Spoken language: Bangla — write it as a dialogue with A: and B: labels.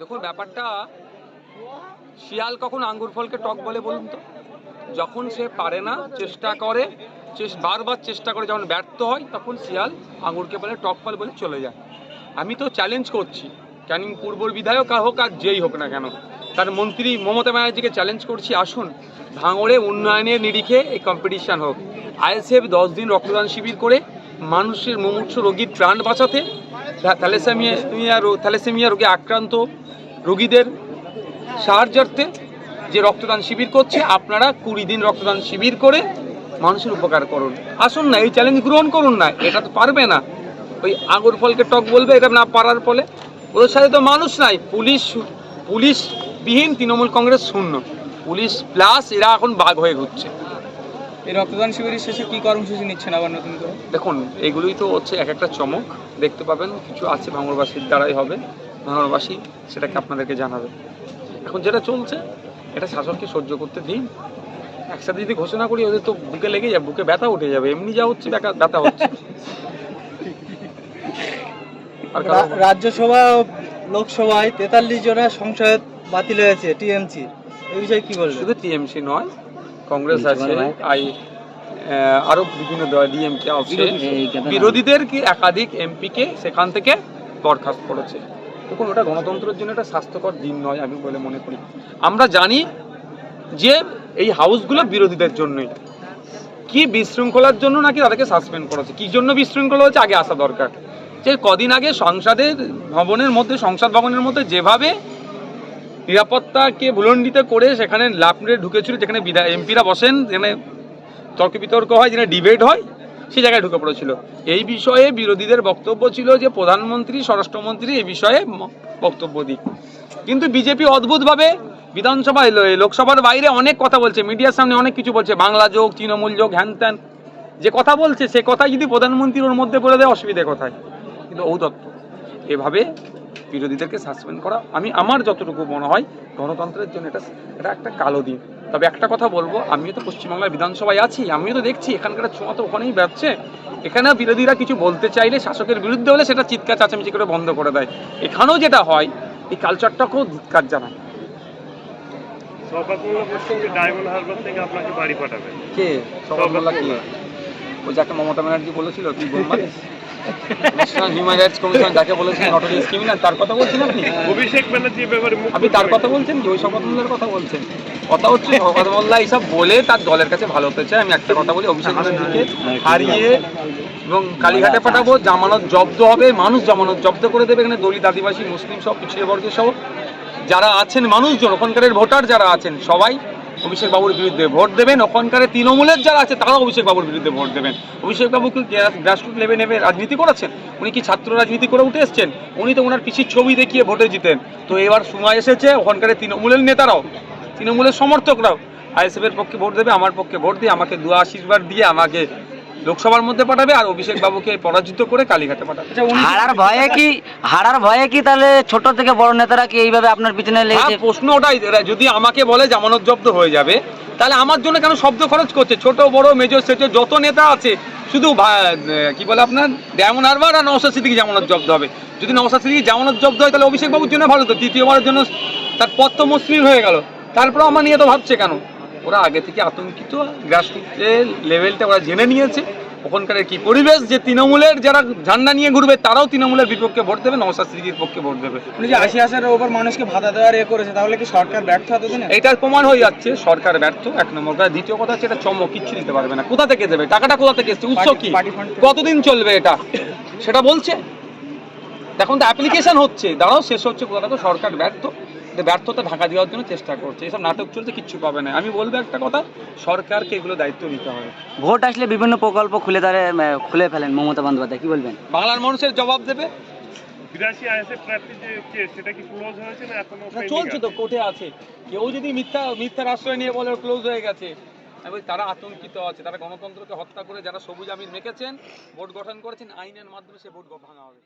A: দেখুন, ব্যাপারটা, শিয়াল কখন আঙ্গুর ফলকে টক বলে বলুন তো? যখন সে পারে না, চেষ্টা করে বারবার চেষ্টা করে যখন ব্যর্থ হয়, তখন শিয়াল আঙ্গুরকে বলে টক ফল বলে চলে যায়। আমি তো চ্যালেঞ্জ করছি ক্যানিং পূর্বর বিধায়ক হোক আর যেই হোক না কেন, তার মন্ত্রী মমতা ব্যানার্জিকে চ্যালেঞ্জ করছি, আসুন, ভাঙড়ে উন্নয়নের নিরিখে এই কম্পিটিশান হোক। আইএসএফ দশ দিন রক্তদান শিবির করে মানুষের মুমূর্ষ রোগীর প্রাণ বাঁচাতে থ্যা- থ্যালাসেমিয়া থ্যালাসেমিয়া রোগে আক্রান্ত রোগীদের সাহায্যার্থে যে রক্তদান শিবির করছে, আপনারা কুড়ি দিন রক্তদান শিবির করে মানুষের উপকার করুন। আসুন না, এই চ্যালেঞ্জ গ্রহণ করুন না, এটা তো পারবে না। ওই আঙুর ফলকে টক বলবে, এটা না পারার ফলে। ওদের সাথে তো মানুষ নাই, পুলিশ পুলিশ বিহীন তৃণমূল কংগ্রেস শূন্য। পুলিশ প্লাস এরা এখন বাঘ হয়ে ঘুরছে।
B: এই রক্তদান শিবিরের শেষে কি কর্মসূচি নিচ্ছেন আবার নতুন করে?
A: দেখুন এগুলোই তো হচ্ছে এক একটা চমক দেখতে পাবেন কিছু আছে ভাঙড়বাসীর দ্বারাই হবে ভাঙড়বাসী সেটাকে আপনাদেরকে জানাবে। এখন যেটা চলছে এটা শাসককে সহ্য করতে দিন একসাথে যদি ঘোষণা করি ওদের তো বুকে লেগে যাবে বুকে ব্যথা উঠে যাবে এমনি যা হচ্ছে ব্যথা- ব্যথা হচ্ছে। আর
C: রাজ্যসভা ও লোকসভায় তেতাল্লিশ জনের সংসদ বাতিল হয়েছে টিএমসি এই বিষয়ে কি বলবেন?
A: শুধু টিএমসি নয় কংগ্রেস আছে আই আরও বিভিন্ন দল ডিএমকে আছে। বিরোধীদের কি একাধিক এমপিকে সেখান থেকে বরখাস্ত করেছে? দেখুন ওটা গণতন্ত্রের জন্য একটা স্বাস্থ্যকর দিন নয় আমি বলে মনে করি। আমরা জানি যে এই হাউসগুলো বিরোধীদের জন্যই। কি বিশৃঙ্খলার জন্য নাকি তাদেরকে সাসপেন্ড করেছে? কি জন্য বিশৃঙ্খলা হচ্ছে? আগে আসা দরকার। যে কদিন আগে সংসদের ভবনের মধ্যে সংসদ ভবনের মধ্যে যেভাবে নিরাপত্তাকে ভুলণ্ডিত করে সেখানে মেরে ঢুকেছিল, যেখানে বিধায়ক এমপিরা বসেন, যেখানে তর্ক বিতর্ক হয়, যেখানে ডিবেট হয়, সেই জায়গায় ঢুকে পড়েছিল। এই বিষয়ে বিরোধীদের বক্তব্য ছিল যে প্রধানমন্ত্রী, স্বরাষ্ট্রমন্ত্রী এই বিষয়ে বক্তব্য দিক। কিন্তু বিজেপি অদ্ভুতভাবে বিধানসভায় লোকসভার বাইরে অনেক কথা বলছে, মিডিয়ার সামনে অনেক কিছু বলছে, বাংলা যোগ, তৃণমূল যোগ, হ্যান ত্যান, যে কথা বলছে, সে কথা যদি প্রধানমন্ত্রীর ওর মধ্যে বলে দেয়, অসুবিধে কোথায়? কিন্তু ঔদত্ত এভাবে বিরোধীদেরকে সাসপেন্ড করা। আমি আমার যতটুকু মনে হয় গণতন্ত্রের জন্য এটা এটা একটা কালো দিন। তবে একটা কথা বলব আমিও তো পশ্চিমবাংলার বিধানসভায় আছি আমিও তো দেখছি এখানকার ছোঁয়া তো ওখানেই বেড়ছে। এখানে বিরোধীরা কিছু বলতে চাইলে শাসকের বিরুদ্ধে হলে সেটা চিৎকার চাচামেচি করে বন্ধ করে দেয়। এখানেও যেটা হয় এই কালচারটাকেও ধিৎকার জানায়। কে? সবাই কি? ওই যাকে মমতা ব্যানার্জি বলেছিল তুই গোলমালিস ন্যাশনাল হিউম্যান রাইটস কমিশন যাকে বলেছিলেন নটোরিয়াস ক্রিমিনাল তার কথা বলছেন আপনি?
D: অভিষেক ব্যানার্জি ব্যাপারে
A: আপনি তার কথা বলছেন কি? ওই শপথ কথা বলছেন। কথা হচ্ছে শপথ মোল্লা এইসব বলে তার দলের কাছে ভালো হতে চায়। আমি একটা কথা বলি অভিষেক ব্যানার্জিকে হারিয়ে এবং কালীঘাটে পাঠাবো জামানত জব্দ হবে মানুষ জামানত জব্দ করে দেবে এখানে দলিত আদিবাসী মুসলিম সব পিছিয়ে বর্গের সহ যারা আছেন মানুষজন ওখানকারের ভোটার যারা আছেন সবাই অভিষেক বাবুর বিরুদ্ধে ভোট দেবেন। ওখানকারে তৃণমূলের যারা আছে, তারাও অভিষেক বাবুর বিরুদ্ধে ভোট দেবেন। অভিষেক বাবু কি গ্রাসরুট লেভেল নেবে রাজনীতি করেছেন? উনি কি ছাত্র রাজনীতি করে উঠে এসছেন? উনি তো ওনার পিসির ছবি দেখিয়ে ভোটে জিতেন। তো এবার সময় এসেছে, ওখানকার তৃণমূলের নেতারাও, তৃণমূলের সমর্থকরাও। আইএসএফের পক্ষে ভোট দেবে, আমার পক্ষে ভোট দিয়ে আমাকে দু আশীর্বাদ দিয়ে আমাকে লোকসভার মধ্যে পাঠাবে আর অভিষেক বাবুকে পরাজিত করে কালীঘাটে পাঠাবে।
B: আচ্ছা
E: হারার ভয়ে কি হারার ভয়ে কি তাহলে ছোট থেকে বড় নেতারা কি এইভাবে আপনার পিছনে
A: হ্যাঁ
E: লেগেছে
A: প্রশ্ন ওটাই যদি আমাকে বলে জামানত জব্দ হয়ে যাবে তাহলে আমার জন্য কেন শব্দ খরচ করছে? ছোট বড় মেজর সেজর যত নেতা আছে শুধু কি বলে আপনার ডায়মন্ড হারবার আর নওশাদ সিদ্দিকি জামানত জব্দ হবে। যদি নওশাদ সিদ্দিকি জামানত জব্দ হয় তাহলে অভিষেক বাবুর জন্য ভালো তো দ্বিতীয়বারের জন্য তার পথ তো মসৃণ হয়ে গেল। তারপরে আমার নিয়ে তো ভাবছে কেন? ওরা আগে থেকে আতঙ্কিত গ্রাসরুটের লেভেলটা ওরা জেনে নিয়েছে। ওখানকার কি পরিবেশ যে তৃণমূলের যারা ঝান্ডা নিয়ে ঘুরবে তারাও তৃণমূলের বিপক্ষে ভোট দেবে নওশাদ সিদ্দিকির পক্ষে ভোট দেবে।
B: উনি যে আশি হাজারের ওপর মানুষকে ভাতা দেওয়ার এ করেছে তাহলে কি সরকার ব্যর্থ হতে দিনে
A: এটার প্রমাণ হয়ে যাচ্ছে সরকার ব্যর্থ এক নম্বর কথা। দ্বিতীয় কথা হচ্ছে এটা চমক কিচ্ছু দিতে পারবে না। কোথা থেকে দেবে? টাকাটা কোথা থেকে এসছে? উৎস কি। কতদিন চলবে এটা? সেটা বলছে। এখন তো অ্যাপ্লিকেশন হচ্ছে। দাঁড়াও শেষ হচ্ছে কোথা তো সরকার ব্যর্থ। ব্যর্থতা ঢাকা দেওয়ার জন্য চেষ্টা করছে। এসব নাটক চলছে কিচ্ছু পাবে না। আমি বলব একটা কথা সরকারকে এগুলো দায়িত্ব নিতে হবে।
E: ভোট আসলে বিভিন্ন প্রকল্প খুলে তারে খুলে ফেলেন মমতা বন্দ্যোপাধ্যায় কি বলবেন?
A: বাংলার মানুষের জবাব দেবে।
D: বিরাশি আইএসএফ প্রার্থী যে সেটা কি ক্লোজ হয়েছে না এখনও
A: চলছে তো? কোর্টে আছে। কেউ যদি মিথ্যা মিথ্যার আশ্রয় নিয়ে বলে ক্লোজ হয়ে গেছে তারা আতঙ্কিত আছে। তারা গণতন্ত্রকে হত্যা করে যারা সবুজ আমির মেখেছেন ভোট গঠন করেছেন আইনের মাধ্যমে সে ভোট ভাঙা হবে।